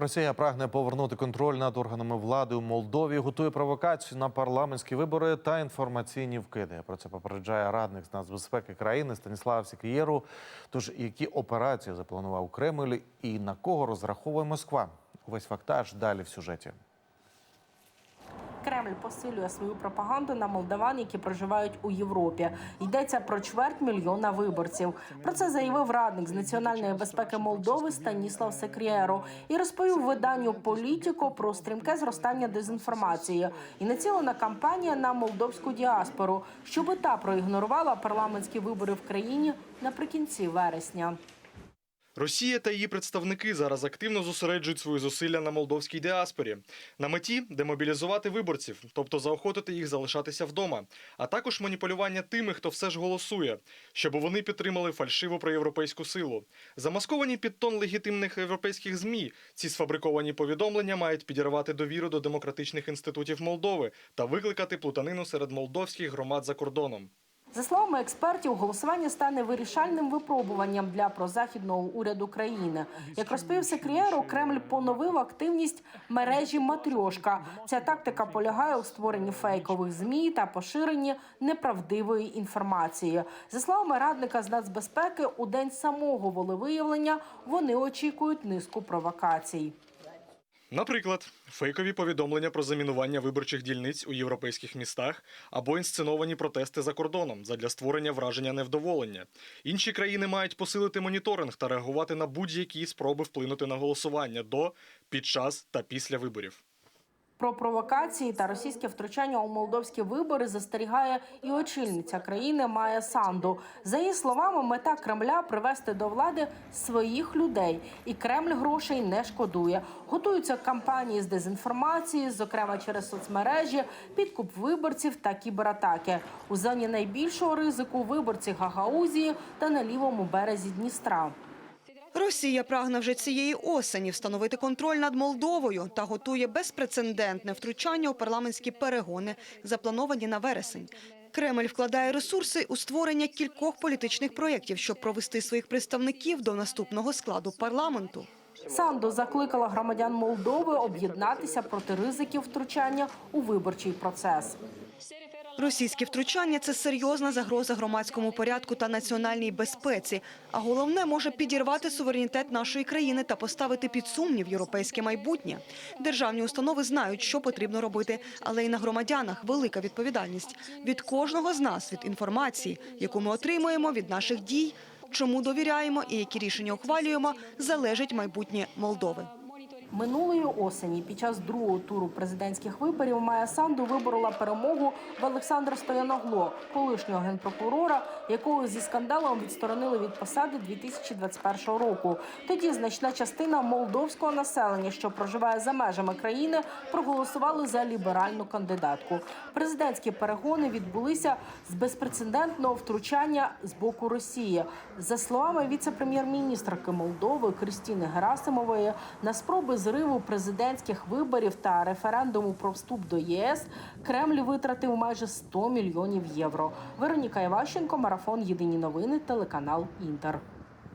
Росія прагне повернути контроль над органами влади у Молдові, готує провокацію на парламентські вибори та інформаційні вкиди. Про це попереджає радник з нацбезпеки країни Станіслав Сікрієру. Тож які операції запланував Кремль і на кого розраховує Москва? Увесь фактаж далі в сюжеті. Кремль посилює свою пропаганду на молдаван, які проживають у Європі. Йдеться про чверть мільйона виборців. Про це заявив радник з національної безпеки Молдови Станіслав Секрєро і розповів виданню політико про стрімке зростання дезінформації і націлена кампанія на молдовську діаспору, щоби та проігнорувала парламентські вибори в країні наприкінці вересня. Росія та її представники зараз активно зосереджують свої зусилля на молдовській діаспорі на меті демобілізувати виборців, тобто заохотити їх залишатися вдома, а також маніпулювання тими, хто все ж голосує, щоб вони підтримали фальшиву проєвропейську силу. Замасковані під тон легітимних європейських змі. Ці сфабриковані повідомлення мають підірвати довіру до демократичних інститутів Молдови та викликати плутанину серед молдовських громад за кордоном. За словами експертів, голосування стане вирішальним випробуванням для прозахідного уряду країни. Як розповів Секрієро, Кремль поновив активність мережі Матрьошка. Ця тактика полягає у створенні фейкових змі та поширенні неправдивої інформації. За словами радника з нацбезпеки, у день самого волевиявлення вони очікують низку провокацій. Наприклад, фейкові повідомлення про замінування виборчих дільниць у європейських містах або інсценовані протести за кордоном задля створення враження невдоволення. Інші країни мають посилити моніторинг та реагувати на будь-які спроби вплинути на голосування до, під час та після виборів. Про провокації та російське втручання у молдовські вибори застерігає і очільниця країни Майя Санду. За її словами, мета Кремля привести до влади своїх людей, і Кремль грошей не шкодує. Готуються кампанії з дезінформації, зокрема через соцмережі, підкуп виборців та кібератаки. У зоні найбільшого ризику виборці Гагаузії та на лівому березі Дністра. Росія прагне вже цієї осені встановити контроль над Молдовою та готує безпрецедентне втручання у парламентські перегони, заплановані на вересень. Кремль вкладає ресурси у створення кількох політичних проєктів, щоб провести своїх представників до наступного складу парламенту. Санду закликала громадян Молдови об'єднатися проти ризиків втручання у виборчий процес. Російське втручання це серйозна загроза громадському порядку та національній безпеці. А головне може підірвати суверенітет нашої країни та поставити під сумнів європейське майбутнє. Державні установи знають, що потрібно робити, але і на громадянах велика відповідальність від кожного з нас від інформації, яку ми отримуємо від наших дій, чому довіряємо і які рішення ухвалюємо, залежить майбутнє Молдови. Минулої осені під час другого туру президентських виборів Майя Санду виборола перемогу в Олександра Стояногло, колишнього генпрокурора, якого зі скандалом відсторонили від посади 2021 року. Тоді значна частина молдовського населення, що проживає за межами країни, проголосували за ліберальну кандидатку. Президентські перегони відбулися з безпрецедентного втручання з боку Росії. За словами віце-прем'єр-міністрки Молдови Кристіни Герасимової, на спроби зриву президентських виборів та референдуму про вступ до ЄС Кремль витратив майже 100 мільйонів євро. Вероніка Іващенко, марафон Єдині новини, телеканал Інтер.